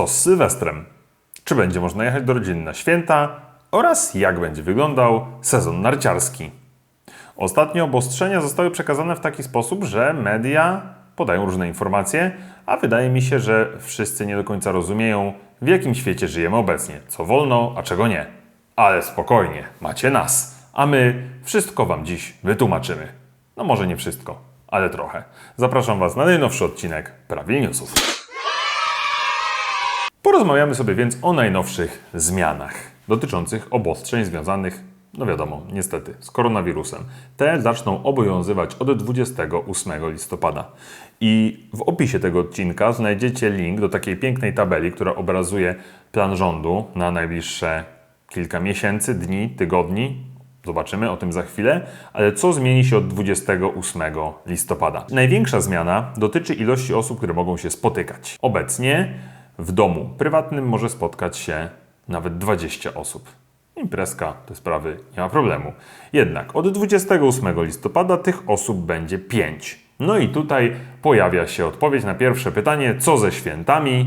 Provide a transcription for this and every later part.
Co z Sylwestrem? Czy będzie można jechać do rodziny na święta? Oraz jak będzie wyglądał sezon narciarski? Ostatnie obostrzenia zostały przekazane w taki sposób, że media podają różne informacje, a wydaje mi się, że wszyscy nie do końca rozumieją, w jakim świecie żyjemy obecnie, co wolno, a czego nie. Ale spokojnie, macie nas, a my wszystko Wam dziś wytłumaczymy. No może nie wszystko, ale trochę. Zapraszam Was na najnowszy odcinek Prawie Newsów. Porozmawiamy sobie więc o najnowszych zmianach dotyczących obostrzeń związanych, no wiadomo, niestety, z koronawirusem. Te zaczną obowiązywać od 28 listopada. I w opisie tego odcinka znajdziecie link do takiej pięknej tabeli, która obrazuje plan rządu na najbliższe kilka miesięcy, dni, tygodni. Zobaczymy o tym za chwilę, ale co zmieni się od 28 listopada? Największa zmiana dotyczy ilości osób, które mogą się spotykać. Obecnie w domu prywatnym może spotkać się nawet 20 osób. Imprezka, te sprawy nie ma problemu. Jednak od 28 listopada tych osób będzie 5. No i tutaj pojawia się odpowiedź na pierwsze pytanie, co ze świętami?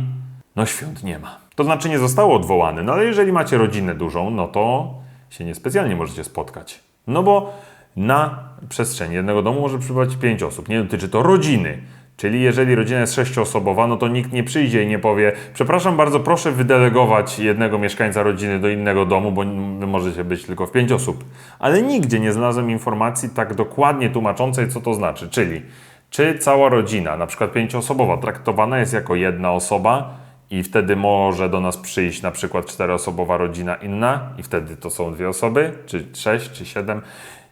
No świąt nie ma. To znaczy nie zostało odwołane, no ale jeżeli macie rodzinę dużą, no to się niespecjalnie możecie spotkać. No bo na przestrzeni jednego domu może przybywać 5 osób. Nie dotyczy to rodziny. Czyli jeżeli rodzina jest sześcioosobowa, no to nikt nie przyjdzie i nie powie przepraszam bardzo, proszę wydelegować jednego mieszkańca rodziny do innego domu, bo możecie być tylko w pięć osób. Ale nigdzie nie znalazłem informacji tak dokładnie tłumaczącej, co to znaczy. Czyli czy cała rodzina, na przykład pięcioosobowa, traktowana jest jako jedna osoba i wtedy może do nas przyjść na przykład czteroosobowa rodzina inna i wtedy to są dwie osoby, czy sześć, czy siedem.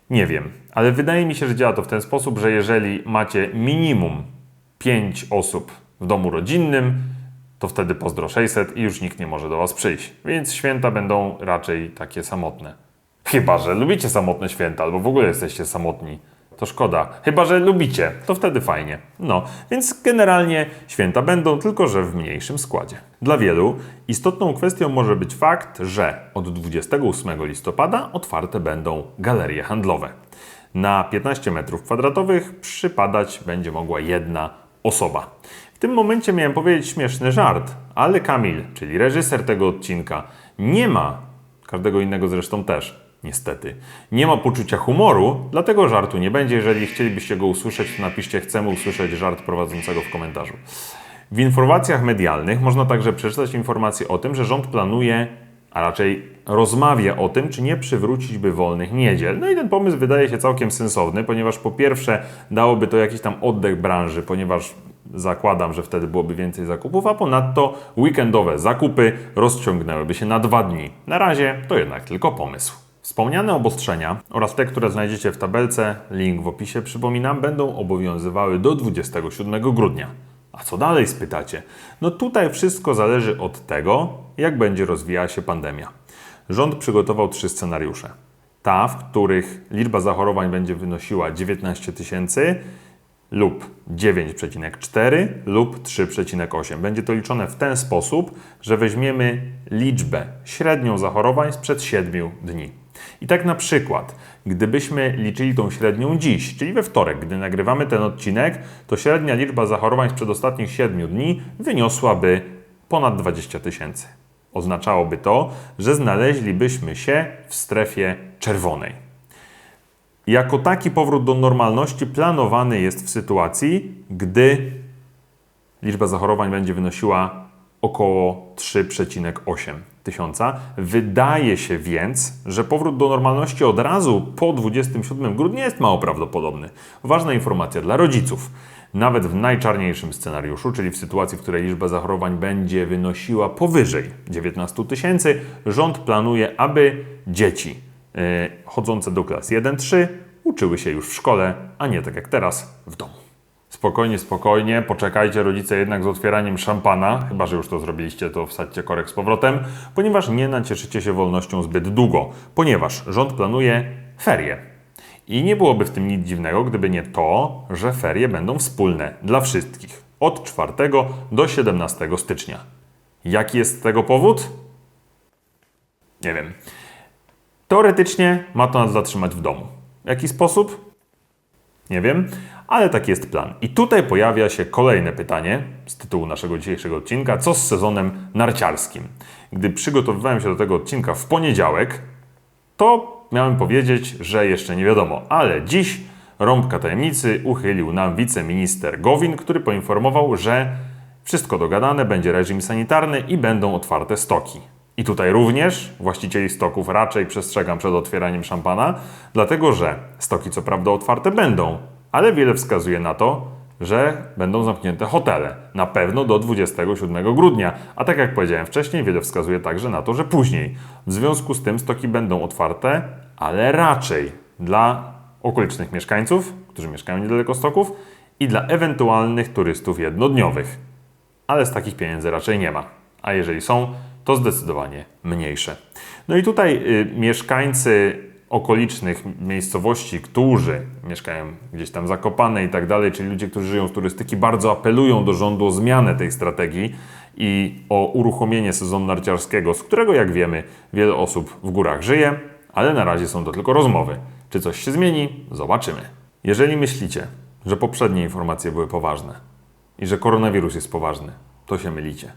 Nie wiem, ale wydaje mi się, że działa to w ten sposób, że jeżeli macie minimum 5 osób w domu rodzinnym, to wtedy pozdro 600 i już nikt nie może do Was przyjść. Więc święta będą raczej takie samotne. Chyba, że lubicie samotne święta, albo w ogóle jesteście samotni. To szkoda. Chyba, że lubicie, to wtedy fajnie. No, więc generalnie święta będą, tylko że w mniejszym składzie. Dla wielu istotną kwestią może być fakt, że od 28 listopada otwarte będą galerie handlowe. Na 15 m2 przypadać będzie mogła jedna osoba. W tym momencie miałem powiedzieć śmieszny żart, ale Kamil, czyli reżyser tego odcinka, nie ma, każdego innego zresztą też, niestety, nie ma poczucia humoru, dlatego żartu nie będzie. Jeżeli chcielibyście go usłyszeć, to napiszcie chcemy usłyszeć żart prowadzącego w komentarzu. W informacjach medialnych można także przeczytać informacje o tym, że rząd planuje a raczej rozmawia o tym, czy nie przywrócić by wolnych niedziel. No i ten pomysł wydaje się całkiem sensowny, ponieważ po pierwsze dałoby to jakiś tam oddech branży, ponieważ zakładam, że wtedy byłoby więcej zakupów, a ponadto weekendowe zakupy rozciągnęłyby się na dwa dni. Na razie to jednak tylko pomysł. Wspomniane obostrzenia oraz te, które znajdziecie w tabelce, link w opisie, przypominam, będą obowiązywały do 27 grudnia. A co dalej, spytacie? No tutaj wszystko zależy od tego, jak będzie rozwijała się pandemia. Rząd przygotował trzy scenariusze. Ta, w których liczba zachorowań będzie wynosiła 19 tysięcy lub 9,4 lub 3,8. Będzie to liczone w ten sposób, że weźmiemy liczbę średnią zachorowań sprzed 7 dni. I tak na przykład, gdybyśmy liczyli tą średnią dziś, czyli we wtorek, gdy nagrywamy ten odcinek, to średnia liczba zachorowań sprzed ostatnich 7 dni wyniosłaby ponad 20 tysięcy. Oznaczałoby to, że znaleźlibyśmy się w strefie czerwonej. Jako taki powrót do normalności planowany jest w sytuacji, gdy liczba zachorowań będzie wynosiła około 3,8 tysiąca. Wydaje się więc, że powrót do normalności od razu po 27 grudnia jest mało prawdopodobny. Ważna informacja dla rodziców. Nawet w najczarniejszym scenariuszu, czyli w sytuacji, w której liczba zachorowań będzie wynosiła powyżej 19 tysięcy, rząd planuje, aby dzieci yy, chodzące do klas 1-3 uczyły się już w szkole, a nie tak jak teraz w domu. Spokojnie, spokojnie, poczekajcie rodzice jednak z otwieraniem szampana, chyba że już to zrobiliście, to wsadźcie korek z powrotem, ponieważ nie nacieszycie się wolnością zbyt długo, ponieważ rząd planuje ferie. I nie byłoby w tym nic dziwnego, gdyby nie to, że ferie będą wspólne dla wszystkich od 4 do 17 stycznia. Jaki jest tego powód? Nie wiem. Teoretycznie ma to nas zatrzymać w domu. W jaki sposób? Nie wiem, ale taki jest plan. I tutaj pojawia się kolejne pytanie z tytułu naszego dzisiejszego odcinka: co z sezonem narciarskim? Gdy przygotowywałem się do tego odcinka w poniedziałek, to miałem powiedzieć, że jeszcze nie wiadomo, ale dziś rąbka tajemnicy uchylił nam wiceminister Gowin, który poinformował, że wszystko dogadane, będzie reżim sanitarny i będą otwarte stoki. I tutaj również właścicieli stoków raczej przestrzegam przed otwieraniem szampana, dlatego że stoki co prawda otwarte będą, ale wiele wskazuje na to, że będą zamknięte hotele. Na pewno do 27 grudnia. A tak jak powiedziałem wcześniej, wiele wskazuje także na to, że później. W związku z tym stoki będą otwarte, ale raczej dla okolicznych mieszkańców, którzy mieszkają niedaleko stoków i dla ewentualnych turystów jednodniowych. Ale z takich pieniędzy raczej nie ma. A jeżeli są, to zdecydowanie mniejsze. No i tutaj y, mieszkańcy okolicznych miejscowości, którzy mieszkają gdzieś tam zakopane i tak dalej, czyli ludzie, którzy żyją z turystyki, bardzo apelują do rządu o zmianę tej strategii i o uruchomienie sezonu narciarskiego, z którego, jak wiemy, wiele osób w górach żyje, ale na razie są to tylko rozmowy. Czy coś się zmieni? Zobaczymy. Jeżeli myślicie, że poprzednie informacje były poważne i że koronawirus jest poważny, to się mylicie.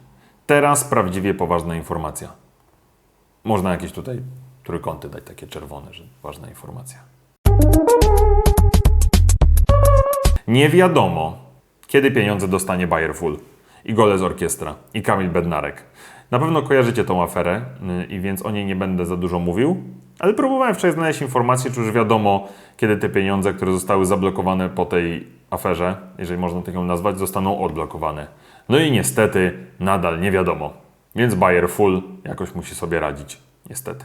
Teraz prawdziwie poważna informacja. Można jakieś tutaj trójkąty dać takie czerwone, że ważna informacja. Nie wiadomo, kiedy pieniądze dostanie Bayer Full i Gole z Orkiestra i Kamil Bednarek. Na pewno kojarzycie tą aferę yy, i więc o niej nie będę za dużo mówił, ale próbowałem wczoraj znaleźć informację, czy już wiadomo, kiedy te pieniądze, które zostały zablokowane po tej aferze, jeżeli można tak ją nazwać, zostaną odblokowane. No i niestety nadal nie wiadomo. Więc Bayer Full jakoś musi sobie radzić. Niestety.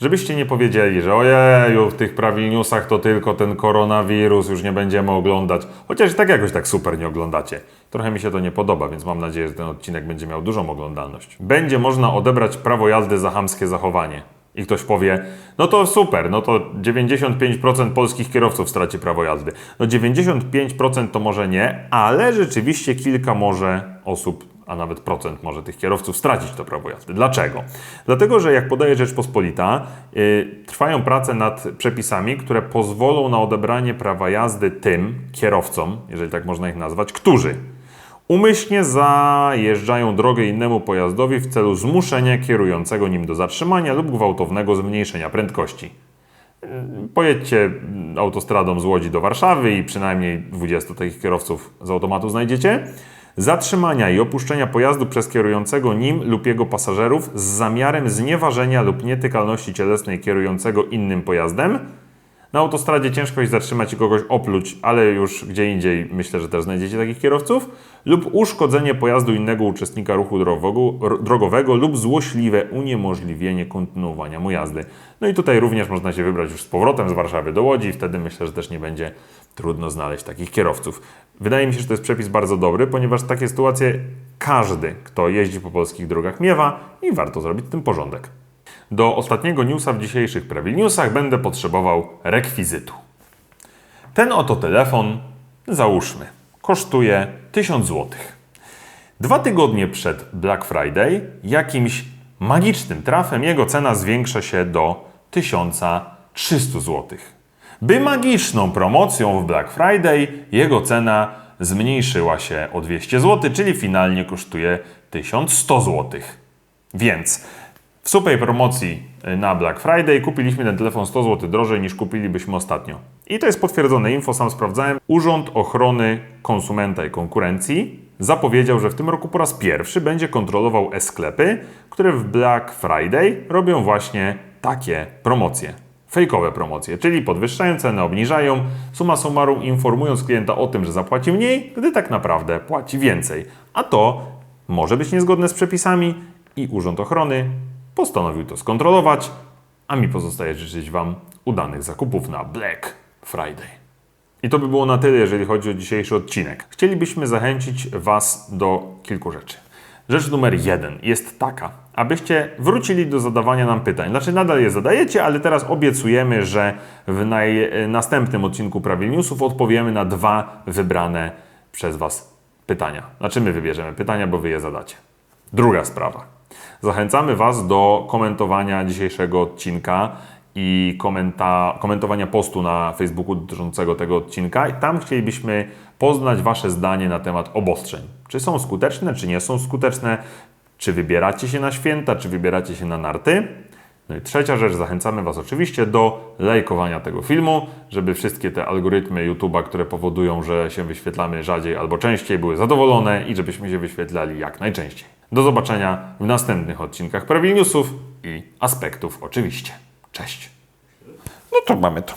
Żebyście nie powiedzieli, że ojeju, w tych prawilniusach to tylko ten koronawirus, już nie będziemy oglądać. Chociaż i tak jakoś tak super nie oglądacie. Trochę mi się to nie podoba, więc mam nadzieję, że ten odcinek będzie miał dużą oglądalność. Będzie można odebrać prawo jazdy za chamskie zachowanie. I ktoś powie, no to super, no to 95% polskich kierowców straci prawo jazdy. No 95% to może nie, ale rzeczywiście kilka może osób a nawet procent może tych kierowców stracić to prawo jazdy. Dlaczego? Dlatego, że jak podaje Rzeczpospolita, yy, trwają prace nad przepisami, które pozwolą na odebranie prawa jazdy tym kierowcom, jeżeli tak można ich nazwać, którzy umyślnie zajeżdżają drogę innemu pojazdowi w celu zmuszenia kierującego nim do zatrzymania lub gwałtownego zmniejszenia prędkości. Pojedźcie autostradą z Łodzi do Warszawy i przynajmniej 20 takich kierowców z automatu znajdziecie zatrzymania i opuszczenia pojazdu przez kierującego nim lub jego pasażerów z zamiarem znieważenia lub nietykalności cielesnej kierującego innym pojazdem. Na autostradzie ciężko jest zatrzymać i kogoś opluć, ale już gdzie indziej myślę, że też znajdziecie takich kierowców. Lub uszkodzenie pojazdu innego uczestnika ruchu drogowego, lub złośliwe uniemożliwienie kontynuowania mu jazdy. No i tutaj również można się wybrać już z powrotem z Warszawy do Łodzi wtedy myślę, że też nie będzie trudno znaleźć takich kierowców. Wydaje mi się, że to jest przepis bardzo dobry, ponieważ takie sytuacje każdy, kto jeździ po polskich drogach, miewa i warto zrobić tym porządek. Do ostatniego newsa w dzisiejszych Prawie Newsach będę potrzebował rekwizytu. Ten oto telefon, załóżmy, kosztuje 1000 zł. Dwa tygodnie przed Black Friday jakimś magicznym trafem jego cena zwiększa się do 1300 zł. By magiczną promocją w Black Friday jego cena zmniejszyła się o 200 zł, czyli finalnie kosztuje 1100 zł. Więc w super promocji y, na Black Friday kupiliśmy ten telefon 100 zł drożej niż kupilibyśmy ostatnio. I to jest potwierdzone info, sam sprawdzałem. Urząd Ochrony Konsumenta i Konkurencji zapowiedział, że w tym roku po raz pierwszy będzie kontrolował e-sklepy, które w Black Friday robią właśnie takie promocje fejkowe promocje, czyli podwyższają cenę, obniżają, suma summarum informując klienta o tym, że zapłaci mniej, gdy tak naprawdę płaci więcej. A to może być niezgodne z przepisami i Urząd Ochrony postanowił to skontrolować, a mi pozostaje życzyć Wam udanych zakupów na Black Friday. I to by było na tyle, jeżeli chodzi o dzisiejszy odcinek. Chcielibyśmy zachęcić Was do kilku rzeczy. Rzecz numer jeden jest taka, abyście wrócili do zadawania nam pytań. Znaczy, nadal je zadajecie, ale teraz obiecujemy, że w naj... następnym odcinku Prawie Newsów odpowiemy na dwa wybrane przez Was pytania. Znaczy, my wybierzemy pytania, bo Wy je zadacie. Druga sprawa. Zachęcamy Was do komentowania dzisiejszego odcinka i komenta, komentowania postu na Facebooku dotyczącego tego odcinka. I tam chcielibyśmy poznać Wasze zdanie na temat obostrzeń. Czy są skuteczne, czy nie są skuteczne? Czy wybieracie się na święta, czy wybieracie się na narty? No i trzecia rzecz, zachęcamy Was oczywiście do lajkowania tego filmu, żeby wszystkie te algorytmy YouTube'a, które powodują, że się wyświetlamy rzadziej albo częściej, były zadowolone i żebyśmy się wyświetlali jak najczęściej. Do zobaczenia w następnych odcinkach Prawil Newsów i aspektów oczywiście. Cześć. No to mamy to.